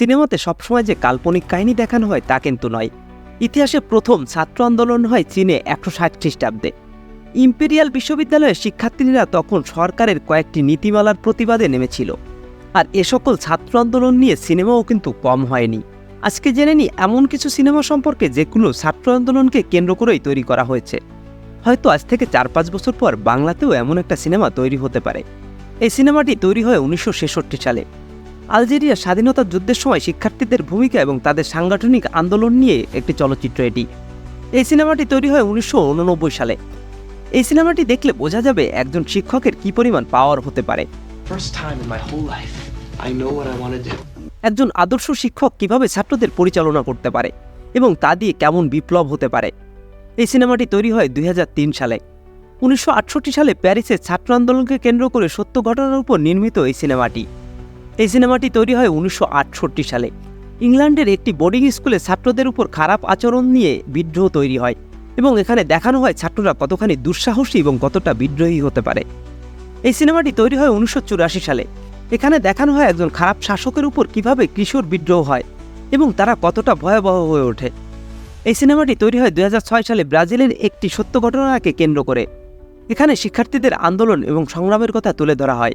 সিনেমাতে সবসময় যে কাল্পনিক কাহিনী দেখানো হয় তা কিন্তু নয়। ইতিহাসে প্রথম ছাত্র আন্দোলন হয় চীনে একশো ষাট খ্রিস্টাব্দে। ইম্পেরিয়াল বিশ্ববিদ্যালয়ের শিক্ষার্থীরা তখন সরকারের কয়েকটি নীতিমালার প্রতিবাদে নেমেছিল। আর এ সকল ছাত্র আন্দোলন নিয়ে সিনেমাও কিন্তু কম হয়নি। আজকে জেনে নিই এমন কিছু সিনেমা সম্পর্কে যেগুলো ছাত্র আন্দোলনকে কেন্দ্র করেই তৈরি করা হয়েছে। হয়তো আজ থেকে চার পাঁচ বছর পর বাংলাতেও এমন একটা সিনেমা তৈরি হতে পারে। এই সিনেমাটি তৈরি হয় উনিশশো ছেষট্টি সালে। আলজেরিয়া স্বাধীনতা যুদ্ধের সময় শিক্ষার্থীদের ভূমিকা এবং তাদের সাংগঠনিক আন্দোলন নিয়ে একটি চলচ্চিত্র এটি। এই সিনেমাটি তৈরি হয় উনিশশো উননব্বই সালে। এই সিনেমাটি দেখলে বোঝা যাবে একজন শিক্ষকের কী পরিমাণ পাওয়ার হতে পারে. একজন আদর্শ শিক্ষক কীভাবে ছাত্রদের পরিচালনা করতে পারে এবং তা দিয়ে কেমন বিপ্লব হতে পারে? এই সিনেমাটি তৈরি হয় দুই হাজার তিন সালে। উনিশশো আটষট্টি সালে প্যারিসে ছাত্র আন্দোলনকে কেন্দ্র করে সত্য ঘটনার উপর নির্মিত এই সিনেমাটি। এই সিনেমাটি তৈরি হয় উনিশশো আটষট্টি সালে। ইংল্যান্ডের একটি বোর্ডিং স্কুলে ছাত্রদের উপর খারাপ আচরণ নিয়ে বিদ্রোহ তৈরি হয় এবং এখানে দেখানো হয় ছাত্ররা কতখানি দুঃসাহসী এবং কতটা বিদ্রোহী হতে পারে। এই সিনেমাটি তৈরি হয় উনিশশো চুরাশি সালে। এখানে দেখানো হয় একজন খারাপ শাসকের উপর কীভাবে কিশোর বিদ্রোহ হয় এবং তারা কতটা ভয়াবহ হয়ে ওঠে। এই সিনেমাটি তৈরি হয় দু হাজার ছয় সালে ব্রাজিলের একটি সত্য ঘটনাকে কেন্দ্র করে। এখানে শিক্ষার্থীদের আন্দোলন এবং সংগ্রামের কথা তুলে ধরা হয়।